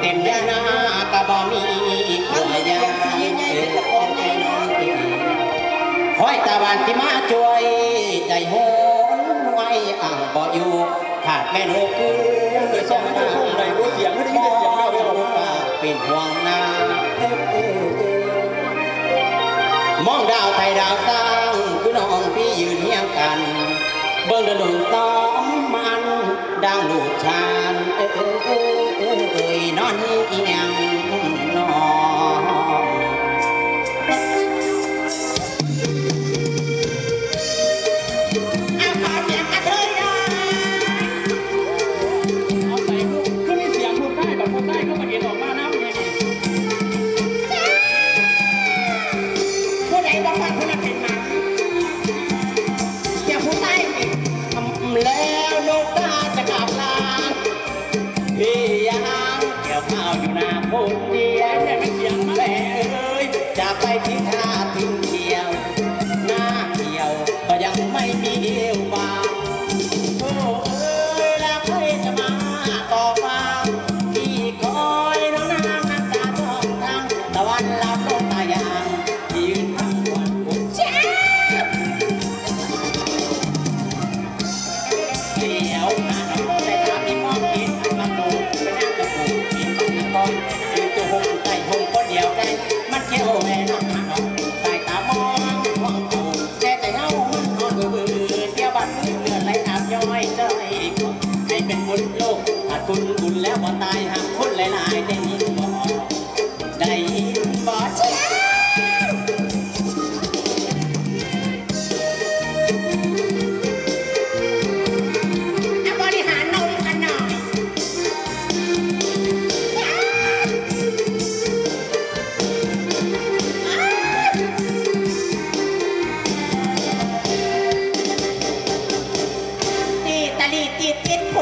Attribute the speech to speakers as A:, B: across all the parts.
A: เต็มยานากะบ่มีทั้งยาคอยตาบานที่มาช่วย ใจโหนไว้อ่างบ่อยู่ขาดแม่นหกคือสองหน้าไหนกูเสียงไม่ได้ยินเสียงเราเลยหรอกเป็นห่วงนาอมองดาวไทยดาวสร้างคือน้องพี่ยืนเฮียงกัน เบิ้งดนดนต้อมมันดังลูกชานเออ เอ้ยเอ้ยเอ้ยนอนเอียงนอนเอาขอเสียงกระเทยหน่อย
B: เอาใส่ลูกคือมีเสียงลูกได้แบบคนได้ก็มาเห็นออกมาน้
A: ไปที่ท่าทิ้งเที่ยว หน้าเที่ยวก็ยังไม่มีเอว มุญโลกขาดทุนบุญแล้วก็ตายหากคนหลายๆแต่มี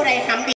A: ได้ทำ